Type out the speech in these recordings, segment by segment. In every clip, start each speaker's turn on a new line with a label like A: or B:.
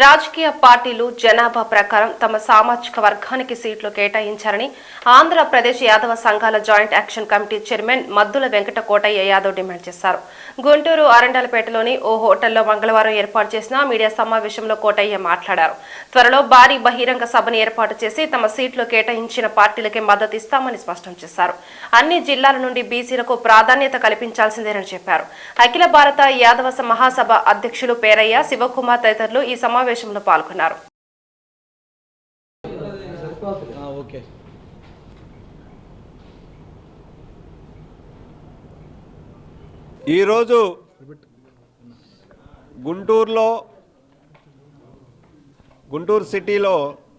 A: రాజకీయ పార్టీలు జనాభా ప్రకారం తమ సామాజిక వర్గానికి సీట్లు కేటాయించారని ఆంధ్రప్రదేశ్ యాదవ సంఘాల joint action committee chairman Maddula Venkata Kotaiah Yadav demand చేశారు. గుంటూరు అరండలపేటలోని ఓ హోటల్లో మంగళవారం ఏర్పాటు చేసిన మీడియా సమావేశంలో కోటయ్య మాట్లాడారు. త్వరలో భారీ బహిరంగ సభను ఏర్పాటు చేసి తమ సీట్లు కేటాయించిన పార్టీలకే మద్దతు ఇస్తామని స్పష్టం చేశారు. అన్ని జిల్లాల నుండి బీసీలకు ప్రాధాన్యత కల్పించాల్సిందేనని చెప్పారు. అఖిల భారత యాదవ మహాసభ అధ్యక్షులు పేరయ్య శివకుమార్ తదితరులు ఈ సమావేశంలో పాల్గొన్నారు.
B: ఈరోజు గుంటూరులో గుంటూరు సిటీలో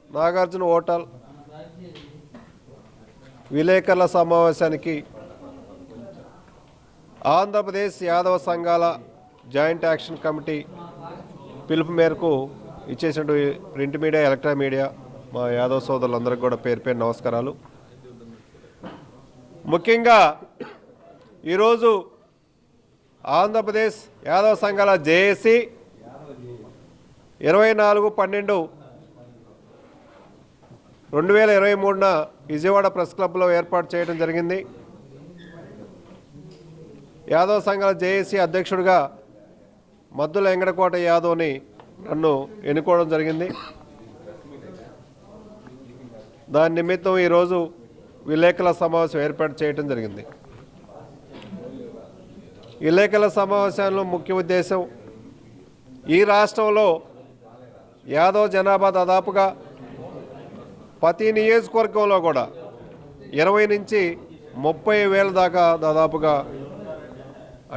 B: నాగార్జున హోటల్ విలేకరుల సమావేశానికి ఆంధ్రప్రదేశ్ యాదవ సంఘాల జాయింట్ యాక్షన్ కమిటీ పిలుపు మేరకు ఇచ్చేసినట్టు ప్రింట్ మీడియా ఎలక్ట్రా మీడియా మా యాదవ్ సోదరులందరికీ కూడా పేరు పేరు నమస్కారాలు. ముఖ్యంగా ఈరోజు ఆంధ్రప్రదేశ్ యాదవ సంఘాల జేఏసీ ఇరవై నాలుగు పన్నెండు రెండు వేల ఇరవై మూడున విజయవాడ ప్రెస్ క్లబ్లో ఏర్పాటు చేయడం జరిగింది. యాదవ సంఘాల జేఏసీ అధ్యక్షుడిగా మద్దుల వెంకటకోట యాదవ్ని నన్ను ఎన్నుకోవడం జరిగింది. దాని నిమిత్తం ఈరోజు విలేకరుల సమావేశం ఏర్పాటు చేయడం జరిగింది. విలేకరుల సమావేశంలో ముఖ్య ఉద్దేశం ఈ రాష్ట్రంలో యాదవ్ జనాభా దాదాపుగా ప్రతి నియోజకవర్గంలో కూడా ఇరవై నుంచి ముప్పై వేల దాకా దాదాపుగా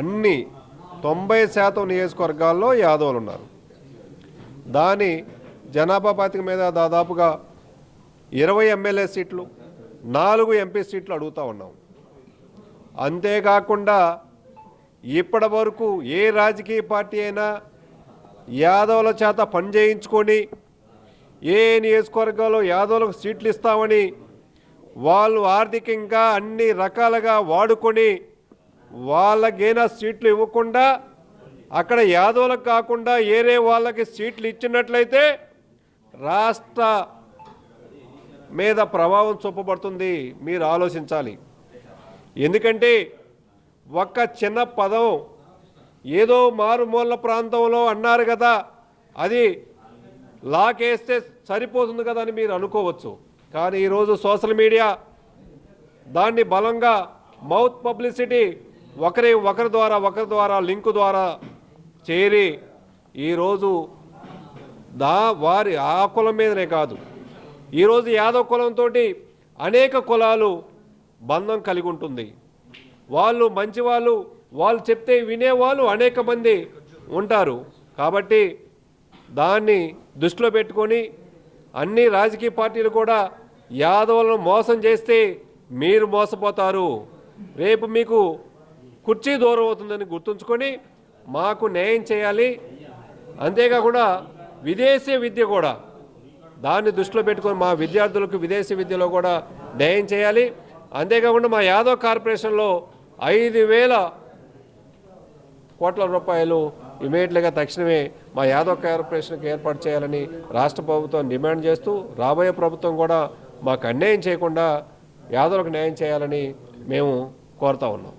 B: అన్ని తొంభై శాతం నియోజకవర్గాల్లో యాదవులు ఉన్నారు దాని జనాభా పాతిక మీద దాదాపుగా ఇరవై ఎమ్మెల్యే సీట్లు నాలుగు ఎంపీ సీట్లు అడుగుతూ ఉన్నాం. అంతేకాకుండా ఇప్పటి వరకు ఏ రాజకీయ పార్టీ అయినా యాదవుల చేత పని చేయించుకొని ఏ నియోజకవర్గాల్లో యాదవులకు సీట్లు ఇస్తామని వాళ్ళు ఆర్థికంగా అన్ని రకాలుగా వాడుకొని వాళ్ళకైనా సీట్లు ఇవ్వకుండా అక్కడ యాదవులకు కాకుండా ఏరే వాళ్ళకి సీట్లు ఇచ్చినట్లయితే రాష్ట్ర మీద ప్రభావం చూపబడుతుంది. మీరు ఆలోచించాలి. ఎందుకంటే ఒక్క చిన్న పదం ఏదో మారుమూల ప్రాంతంలో అన్నారు కదా అది లాకేస్తే సరిపోతుంది కదా అని మీరు అనుకోవచ్చు. కానీ ఈరోజు సోషల్ మీడియా దాన్ని బలంగా మౌత్ పబ్లిసిటీ ఒకరి ఒకరి ద్వారా ఒకరి ద్వారా లింకు ద్వారా చేరి ఈరోజు దా వారి ఆ కులం మీదనే కాదు. ఈరోజు యాదవ్ కులంతో అనేక కులాలు బంధం కలిగి ఉంటుంది. వాళ్ళు మంచివాళ్ళు వాళ్ళు చెప్తే వినేవాళ్ళు అనేక మంది ఉంటారు. కాబట్టి దాన్ని దృష్టిలో పెట్టుకొని అన్ని రాజకీయ పార్టీలు కూడా యాదవులను మోసం చేస్తే మీరు మోసపోతారు. రేపు మీకు కుర్చీ దూరం అవుతుందని గుర్తుంచుకొని మాకు న్యాయం చేయాలి. అంతేకాకుండా విదేశీ విద్య కూడా దాన్ని దృష్టిలో పెట్టుకొని మా విద్యార్థులకు విదేశీ విద్యలో కూడా న్యాయం చేయాలి. అంతేకాకుండా మా యాదవ్ కార్పొరేషన్లో ఐదు వేల కోట్ల రూపాయలు ఇమీడియట్గా తక్షణమే మా యాదవ్ కార్పొరేషన్కి ఏర్పాటు చేయాలని రాష్ట్ర ప్రభుత్వం డిమాండ్ చేస్తూ రాబోయే ప్రభుత్వం కూడా మాకు అన్యాయం చేయకుండా యాదవులకు న్యాయం చేయాలని మేము కోరుతా ఉన్నాం.